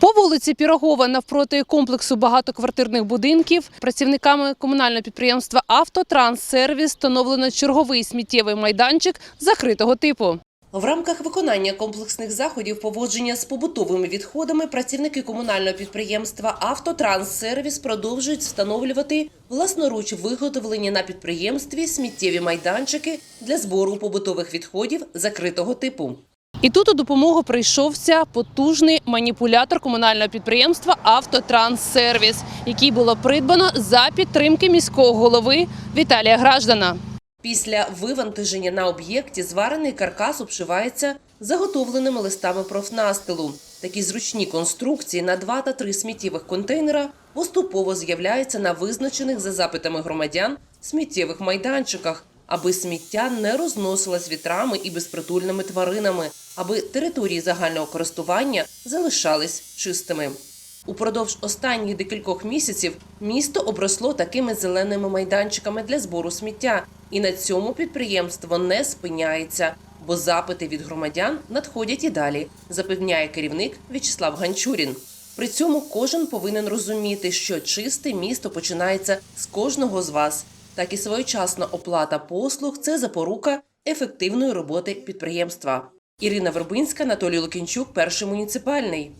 По вулиці Пірогова навпроти комплексу багатоквартирних будинків працівниками комунального підприємства «Автотранссервіс» встановлено черговий сміттєвий майданчик закритого типу. В рамках виконання комплексних заходів поводження з побутовими відходами працівники комунального підприємства «Автотранссервіс» продовжують встановлювати власноруч виготовлені на підприємстві сміттєві майданчики для збору побутових відходів закритого типу. І тут у допомогу прийшовся потужний маніпулятор комунального підприємства «Автотранссервіс», який було придбано за підтримки міського голови Віталія Граждана. Після вивантаження на об'єкті зварений каркас обшивається заготовленими листами профнастилу. Такі зручні конструкції на два та три сміттєвих контейнера поступово з'являються на визначених за запитами громадян сміттєвих майданчиках, аби сміття не розносилось вітрами і безпритульними тваринами, аби території загального користування залишались чистими. Упродовж останніх декількох місяців місто обросло такими зеленими майданчиками для збору сміття, і на цьому підприємство не спиняється, бо запити від громадян надходять і далі, запевняє керівник В'ячеслав Ганчурін. При цьому кожен повинен розуміти, що чисте місто починається з кожного з вас. Так і своєчасна оплата послуг це запорука ефективної роботи підприємства. Ірина Вербинська, Анатолій Лукінчук, перший муніципальний.